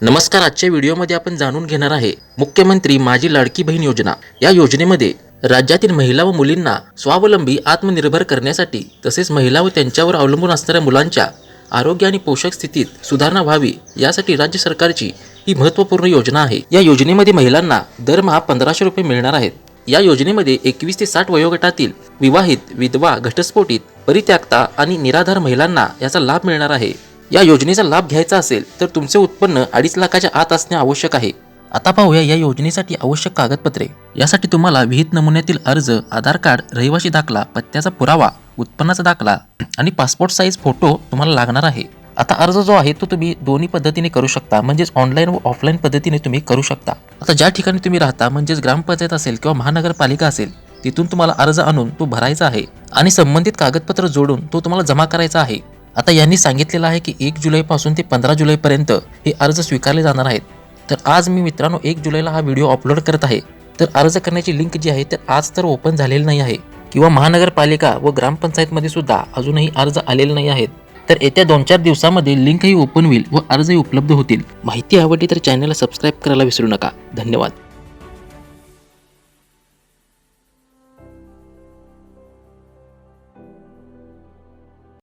नमस्कार आजच्या व्हिडिओमध्ये आपण जाणून घेणार आहे मुख्यमंत्री माझी लाडकी बहीण योजना. या योजनेमध्ये राज्यातील महिला व मुलींना स्वावलंबी आत्मनिर्भर करण्यासाठी तसेच महिला व त्यांच्यावर अवलंबून असणाऱ्या मुलांच्या आरोग्य आणि पोषक स्थितीत सुधारणा व्हावी यासाठी राज्य सरकारची ही महत्त्वपूर्ण योजना आहे. या योजनेमध्ये महिलांना दरमहा पंधराशे रुपये मिळणार आहेत. या योजनेमध्ये एकवीस ते साठ वयोगटातील विवाहित विधवा घटस्फोटित परित्यागता आणि निराधार महिलांना याचा लाभ मिळणार आहे. या योजनेचा लाभ घ्यायचा असेल तर तुमचे उत्पन्न अडीच लाखाच्या आत असणे आवश्यक आहे. आता पाहूया या योजनेसाठी आवश्यक कागदपत्रे. यासाठी तुम्हाला विहित नमुन्यातील अर्ज आधार कार्ड रहिवासी दाखला पत्त्याचा पुरावा उत्पन्नाचा दाखला आणि पासपोर्ट साईज फोटो तुम्हाला लागणार आहे. आता अर्ज जो आहे तो तुम्ही दोन्ही पद्धतीने करू शकता म्हणजेच ऑनलाईन व ऑफलाईन पद्धतीने तुम्ही करू शकता. आता ज्या ठिकाणी तुम्ही राहता म्हणजेच ग्रामपंचायत असेल किंवा महानगरपालिका असेल तिथून तुम्हाला अर्ज आणून तो भरायचा आहे आणि संबंधित कागदपत्र जोडून तो तुम्हाला जमा करायचा आहे. आता यांनी सांगितलेलं आहे की एक जुलैपासून ते पंधरा जुलैपर्यंत हे अर्ज स्वीकारले जाणार आहेत. तर आज मी मित्रांनो एक जुलैला हा व्हिडिओ अपलोड करत आहे. तर अर्ज करण्याची लिंक जी आहे तर आज तर ओपन झालेली नाही आहे. किंवा महानगरपालिका व ग्रामपंचायतमध्ये सुद्धा अजूनही अर्ज आलेले नाही आहेत. तर येत्या दोन चार दिवसामध्ये लिंकही ओपन होईल व अर्जही उपलब्ध होतील. माहिती आवडली तर चॅनलला सबस्क्राईब करायला विसरू नका. धन्यवाद.